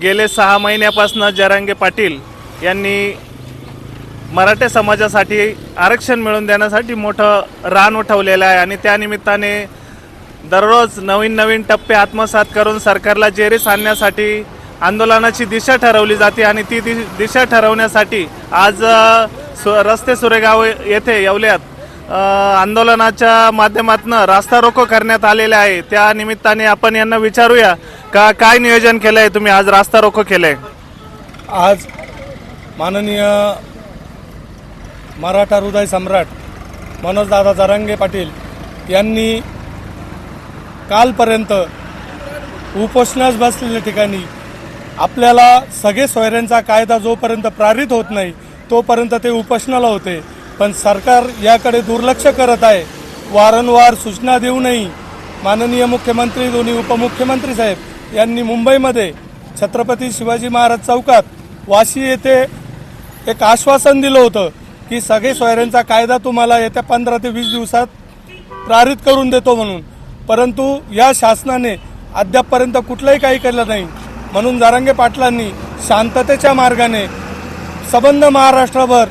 गेले सहा महिन्यापासून जरांगे पाटील यांनी मराठा समाजासाठी आरक्षण मिळवून देण्यासाठी मोठं रान उठवलेलं आहे आणि त्यानिमित्ताने दररोज नवीन नवीन टप्पे आत्मसात करून सरकारला जेरीस आणण्यासाठी आंदोलनाची दिशा ठरवली जाते आणि ती दि दिशा ठरवण्यासाठी आज सु रस्ते सुरेगाव येथे येवल्यात. आंदोलनाच्या माध्यमातून रास्ता रोको करण्यात आलेले आहे. त्या निमित्ताने आपण यांना विचारूया का काय नियोजन केलं आहे तुम्ही? आज रास्ता रोको केलंय. आज माननीय मराठा हृदय सम्राट मनोजदादा जरांगे पाटील यांनी कालपर्यंत उपोषणास बसलेल्या ठिकाणी आपल्याला सगळे सोयऱ्यांचा कायदा जोपर्यंत प्रारित होत नाही तोपर्यंत ते उपोषणाला होते. पण सरकार याकडे दुर्लक्ष करत आहे. वारंवार सूचना देऊनही माननीय मुख्यमंत्री दोन्ही उपमुख्यमंत्री साहेब यांनी मुंबईमध्ये छत्रपती शिवाजी महाराज चौकात वाशी येथे एक आश्वासन दिलं होतं की सगळे सोयऱ्यांचा कायदा तुम्हाला येत्या पंधरा ते वीस दिवसात प्रारित करून देतो म्हणून. परंतु या शासनाने अद्यापपर्यंत कुठलंही काही केलं नाही. म्हणून जारांगे पाटलांनी शांततेच्या मार्गाने सबंध महाराष्ट्रभर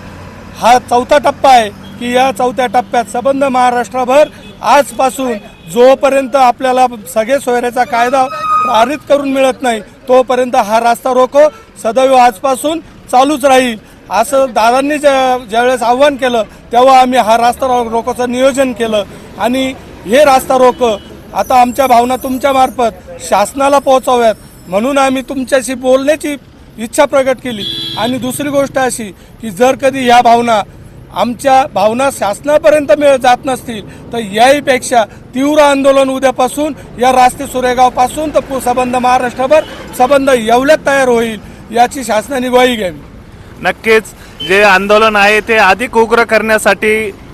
हा चौथा टप्पा आहे की या चौथ्या टप्प्यात सबंध महाराष्ट्रभर आजपासून जोपर्यंत आपल्याला सगळे सोयऱ्याचा कायदा पारित करून मिळत नाही तोपर्यंत हा रास्ता रोको सदैव आजपासून चालूच राहील. असं दादांनी ज्या ज्यावेळेस आव्हान केलं तेव्हा आम्ही हा रास्ता रो- रोकोचं नियोजन केलं. आणि हे रास्ता रोको. आता आमच्या भावना तुमच्या मार्फत शासनाला पोहोचाव्यात. म्हणून आम्ही तुमच्याशी बोलण्याची इच्छा प्रकट केली. आणि दुसरी गोष्ट अशी की जर कधी ह्या भावना आमच्या भावना शासनापर्यंत मिळ जात नसतील तर याहीपेक्षा तीव्र आंदोलन उद्यापासून या रास्ते सुरेगावपासून तर पु- सबंध महाराष्ट्रभर सबंध एवढ्यात तयार होईल याची शासनाने ग्वाही घ्यावी. नक्कीच जे आंदोलन आहे ते अधिक उग्र करण्यासाठी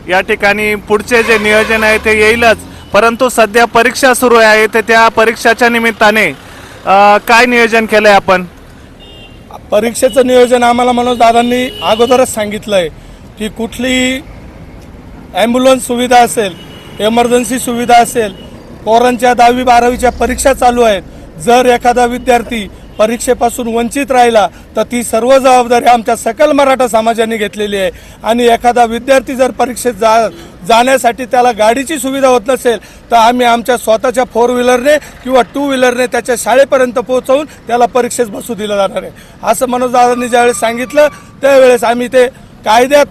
या ठिकाणी पुढचे जे नियोजन आहे ते येईलच. परंतु सध्या परीक्षा सुरू आहे ते त्या परीक्षाच्या निमित्ताने काय नियोजन केलंय आपण? परीक्षेचं नियोजन आम्हाला मनोज दादांनी अगोदरच सांगितलं आहे की कुठलीही ॲम्ब्युलन्स सुविधा असेल एमर्जन्सी सुविधा असेल पोरांच्या दहावी बारावीच्या परीक्षा चालू आहेत. जर एखादा विद्यार्थी परीक्षेपासून वंचित राहिला तर ती सर्व जबाबदारी आमच्या सकल मराठा समाजाने घेतलेली आहे. आणि एखादा विद्यार्थी जर परीक्षेत जा जाण्यासाठी त्याला गाडीची सुविधा होत नसेल तर आम्ही आमच्या स्वतःच्या फोर व्हीलरने किंवा टू व्हीलरने त्याच्या शाळेपर्यंत पोहोचवून त्याला परीक्षेत बसू दिलं जाणार आहे. असं मनोजदादांनी ज्यावेळेस सांगितलं त्यावेळेस आम्ही ते कायद्यात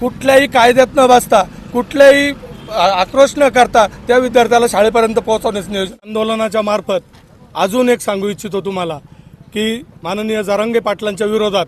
कुठल्याही कायद्यात न बसता कुठल्याही आक्रोश न करता त्या विद्यार्थ्याला शाळेपर्यंत पोहोचवण्याचं नियोजन. आंदोलनाच्या मार्फत अजून एक सांगू इच्छितो तुम्हाला की माननीय जारंगे पाटलांच्या विरोधात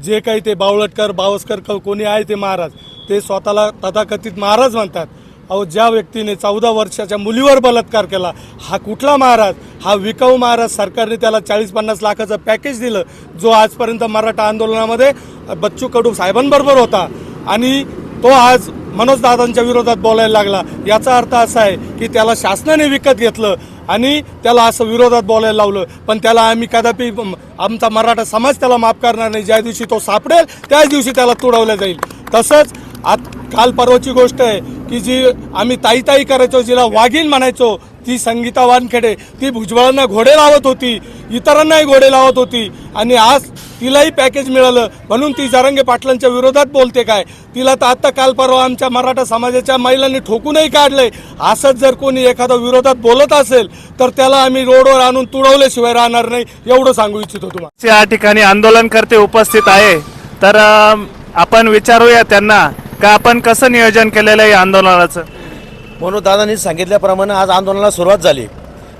जे काही ते बावळटकर बावस्कर क- कोणी आहे ते महाराज ते स्वतःला तथाकथित महाराज म्हणतात. अहो ज्या व्यक्तीने चौदा वर्षाच्या मुलीवर बलात्कार केला हा कुठला महाराज? हा विकाऊ महाराज सरकारने त्याला चाळीस पन्नास लाखाचं पॅकेज दिलं जो आजपर्यंत मराठा आंदोलनामध्ये बच्चू कडू साहेबांबरोबर होता. आणि तो आज मनोज दादांच्या विरोधात बोलायला लागला. याचा अर्थ असा आहे की त्याला शासनाने विकत घेतलं आणि त्याला असं विरोधात बोलायला लावलं. पण त्याला आम्ही कदापि आमचा मराठा समाज त्याला माफ करणार नाही. ज्या दिवशी तो सापडेल त्याच दिवशी त्याला तुडवलं जाईल. तसंच आत काल परवाची गोष्ट आहे की जी आम्ही ताई ताई करायचो जिला वाघीण म्हणायचो ती संगीता वानखेडे ती भुजबळांना घोडे लावत होती इतरांनाही घोडे लावत होती. आणि आज तिलाही पॅकेज मिळालं. म्हणून ती जरंगे पाटलांच्या विरोधात बोलते काय? तिला तर आत्ता काल परवा आमच्या मराठा समाजाच्या महिलांनी ठोकूनही काढलंय. असंच जर कोणी एखादा विरोधात बोलत असेल तर त्याला आम्ही रोडवर आणून तुडवल्याशिवाय राहणार नाही एवढं सांगू इच्छितो तुम्हाला. या ठिकाणी आंदोलनकर्ते उपस्थित आहे. तर आपण विचारूया त्यांना का आपण कसं नियोजन केलेलं आहे या आंदोलनाचं? म्हणून दादांनी सांगितल्याप्रमाणे आज आंदोलनाला सुरुवात झाली.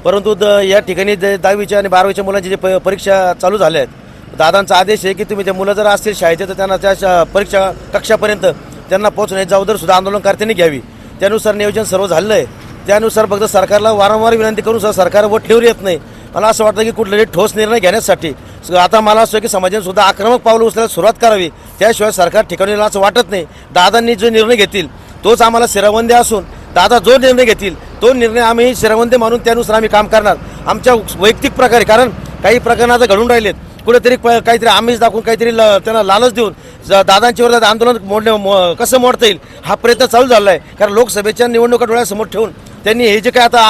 परंतु द या ठिकाणी जे दहावीच्या आणि बारावीच्या मुलांची जे प परीक्षा चालू झाल्या आहेत दादांचा आदेश आहे की तुम्ही ते मुलं जर असतील शाळेचे तर त्यांना त्या शा- परीक्षा कक्षापर्यंत त्यांना पोहोचण्याची जबाबदारी सुद्धा आंदोलनकर्त्यांनी घ्यावी. त्यानुसार नियोजन सर्व झालेलं आहे. त्यानुसार फक्त सरकारला वारंवार विनंती करून सुद्धा सरकार वठलेवर येत नाही. मला असं वाटतं की कुठलेही ठोस निर्णय घेण्यासाठी आता मला असं आहे की समाजाने सुद्धा आक्रमक पावलं उचलायला सुरुवात करावी. त्याशिवाय सरकार ठिकाणी असं वाटत नाही. दादांनी जो निर्णय घेतील तोच आम्हाला शिरावंदी असून दादा जो निर्णय घेतील तो निर्णय आम्ही शिरावंदी मानून त्यानुसार आम्ही काम करणार. आमच्या वैयक्तिक प्रकारे कारण काही प्रकरणं आता घडून राहिलेत. कुठेतरी प- काहीतरी आम्हीच दाखवून काहीतरी ल- त्यांना लालच देऊन ज- दादांच्या विरोधात आंदोलन मोडणे कसं मोडता येईल हा प्रयत्न चालू झाला आहे कारण लोकसभेच्या निवडणुका डोळ्यासमोर ठेवून त्यांनी हे जे काय आता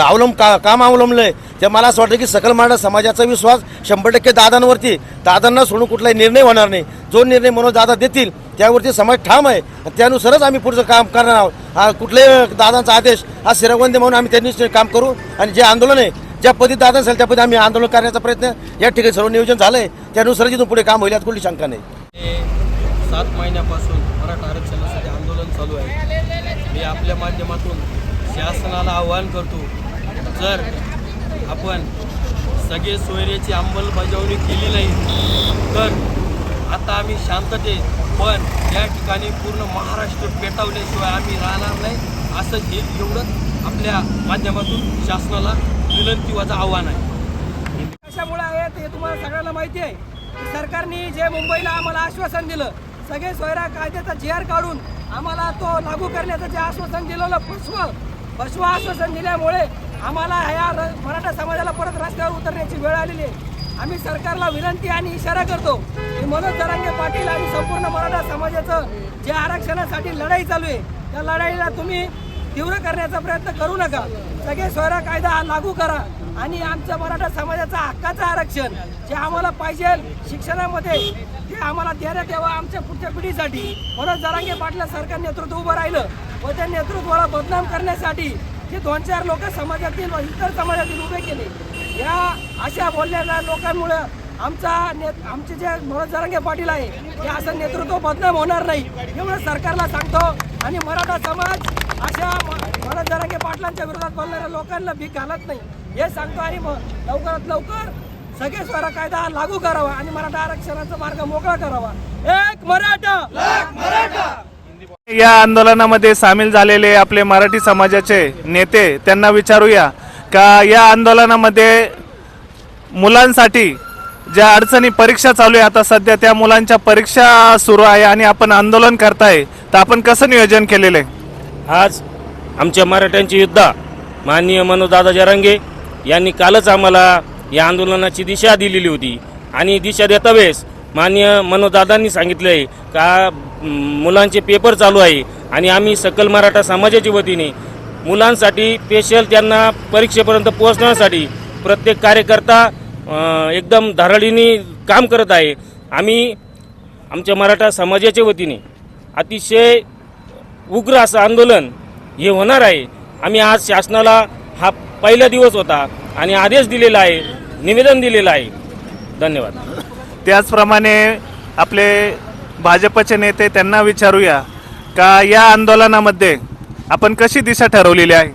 अवलंब का काम अवलंबलं आहे ते मला असं वाटतं की सकल मराठा समाजाचा विश्वास शंभर टक्के दादांवरती दादांना सोडून कुठलाही निर्णय होणार नाही. जो निर्णय म्हणून दादा देतील त्यावरती समाज ठाम आहे. आणि त्यानुसारच आम्ही पुढचं काम करणार आहोत. हा कुठल्याही दादांचा आदेश हा शिरवंदी म्हणून आम्ही त्यांनी काम करू. आणि जे आंदोलन आहे ज्या पद्धती दादा असेल त्या पद्धती आम्ही आंदोलन करण्याचा प्रयत्न या ठिकाणी सर्व नियोजन झालं आहे त्यानुसार इथून पुढे काम होईल यात कुठली शंका नाही. सात महिन्यापासून मराठा आरक्षणासाठी आंदोलन चालू आहे. मी आपल्या माध्यमातून शासनाला आवाहन करतो जर आपण सगळे सोयरेची अंमलबजावणी केली नाही तर आता आम्ही शांततेत पण या ठिकाणी पूर्ण महाराष्ट्र पेटावल्याशिवाय आम्ही राहणार नाही असं हे एवढंच आपल्या माध्यमातून शासनाला विनंती आव्हान आहे. कशामुळे आहे हे तुम्हाला सगळ्यांना माहिती आहे. सरकारने जे मुंबईला आम्हाला आश्वासन दिलं सगळे सोयरा कायद्याचा जी आर काढून आम्हाला तो लागू करण्याचं जे आश्वासन दिलेलं फसवं फसव आश्वासन दिल्यामुळे आम्हाला ह्या र- मराठा समाजाला परत रस्त्यावर उतरण्याची वेळ आलेली आहे. आम्ही सरकारला विनंती आणि इशारा करतो की मनोज जरांगे पाटील आणि संपूर्ण मराठा समाजाचं जे आरक्षणासाठी लढाई चालू आहे त्या लढाईला तुम्ही तीव्र करण्याचा प्रयत्न करू नका. सगळे स्वरा कायदा लागू करा. आणि आमच्या मराठा समाजाचा हक्काचं आरक्षण जे आम्हाला पाहिजे शिक्षणामध्ये ते आम्हाला देण्यात यावं आमच्या पुढच्या पिढीसाठी. म्हणून जरांगे पाटला सरकार नेतृत्व उभं राहिलं व त्या नेतृत्वाला बदनाम करण्यासाठी जे दोन चार लोक समाजातील व इतर समाजातील उभे केले. या अशा बोललेल्या लोकांमुळे आमचा ने आमचे जे मनोज जरांगे पाटील आहे हे असं नेतृत्व बदनाम होणार नाही एवढं सरकारला सांगतो. आणि मराठा समाज अशा मनोज जरांगे पाटलांच्या विरोधात बोलणाऱ्या लोकांना भीक घालत नाही. हे सांगतो आणि मग लवकरात लवकर सगळे स्वरा कायदा लागू करावा आणि मराठा आरक्षणाचा मार्ग मोकळा करावा. एक मराठा! या आंदोलनामध्ये सामील झालेले आपले मराठी समाजाचे नेते त्यांना विचारूया का या आंदोलनामध्ये मुलांसाठी ज्या अडचणी परीक्षा चालू आहे आता सध्या त्या मुलांच्या परीक्षा सुरू आहे आणि आपण आंदोलन करताय तर आपण कसं नियोजन केलेलं आहे? आज आमच्या मराठ्यांचे योद्धा. माननीय मनोजदादा जरांगे यांनी कालच आम्हाला या आंदोलनाची दिशा दिलेली होती. आणि दिशा देता वेळेस माननीय मनोदादांनी सांगितलं आहे का मुलांचे पेपर चालू आहे आणि आम्ही सकल मराठा समाजाच्या वतीने मुलांसाठी स्पेशल त्यांना परीक्षेपर्यंत पोहोचण्यासाठी प्रत्येक कार्यकर्ता एकदम धारळीने काम करत आहे. आम्ही आमच्या मराठा समाजाच्या वतीने अतिशय उग्र असं आंदोलन हे होणार आहे. आम्ही आज शासनाला हा पहिला दिवस होता आणि आदेश दिलेला आहे निवेदन दिलेलं आहे. धन्यवाद. त्याचप्रमाणे आपले भाजपचे नेते त्यांना विचारूया का या आंदोलनामध्ये आपण कशी दिशा ठरवलेली आहे?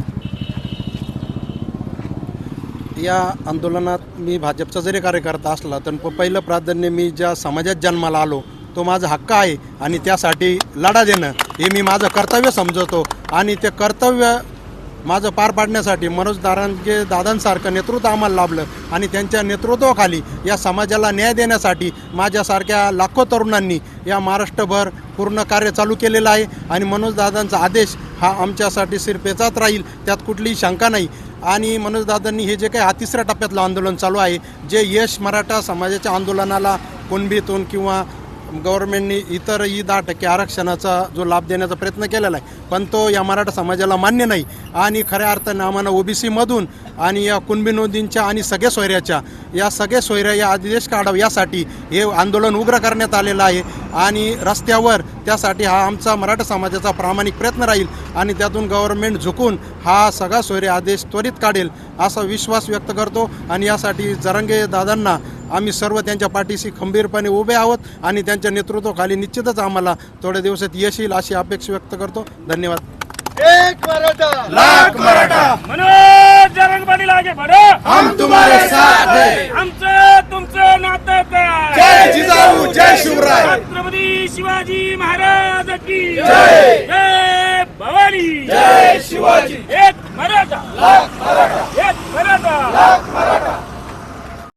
या आंदोलनात मी भाजपचा जरी कार्यकर्ता असला तर प- पहिलं प्राधान्य मी ज्या समाजात जन्माला आलो तो माझा हक्क आहे आणि त्यासाठी लढा देणं हे मी माझं कर्तव्य समजवतो आणि ते कर्तव्य माझं पार पाडण्यासाठी मनोज दारांगे दादांसारखं नेतृत्व आम्हाला लाभलं आणि त्यांच्या नेतृत्वाखाली या समाजाला न्याय देण्यासाठी माझ्यासारख्या लाखो तरुणांनी या महाराष्ट्रभर पूर्ण कार्य चालू केलेलं आहे आणि मनोज दादांचा आदेश हा आमच्यासाठी सिरपेचाच राहील त्यात कुठलीही शंका नाही. आणि मनोजदादांनी हे जे काही हा तिसऱ्या टप्प्यातलं आंदोलन चालू आहे जे यश मराठा समाजाच्या आंदोलनाला कुणबीतून किंवा गव्हर्नमेंटने ई दहा टक्के आरक्षणाचा जो लाभ देण्याचा प्रयत्न केलेला आहे पण तो या मराठा समाजाला मान्य नाही. आणि खऱ्या अर्थानं आम्हाला ओबीसीमधून आणि या कुणबी नोंदींच्या आणि सगळ्या सोयऱ्याच्या या सगळ्या सोयऱ्या या आदेश काढावं यासाठी हे आंदोलन उग्र करण्यात आलेलं आहे. आणि रस्त्यावर त्यासाठी हा आमचा मराठा समाजाचा प्रामाणिक प्रयत्न राहील आणि त्यातून गव्हर्नमेंट झुकून हा सगळा सोयरे आदेश त्वरित काढेल असा विश्वास व्यक्त करतो. आणि यासाठी जरंगे दादांना आम्ही सर्व त्यांच्या पाठीशी खंबीरपणे उभे आहोत आणि त्यांच्या नेतृत्वाखाली निश्चितच आम्हाला थोड्या दिवसात यश येईल अशी अपेक्षा व्यक्त करतो. धन्यवाद. मनोज जरंग पाटील आगे बढो हम तुम्हारे साथ हैं. आमचं तुमचं नातं काय? जय जिजाऊ जय शिवराय. छत्रपती शिवाजी महाराज की जय! भवानी! जय शिवाजी! एक मराठा! एक मराठा!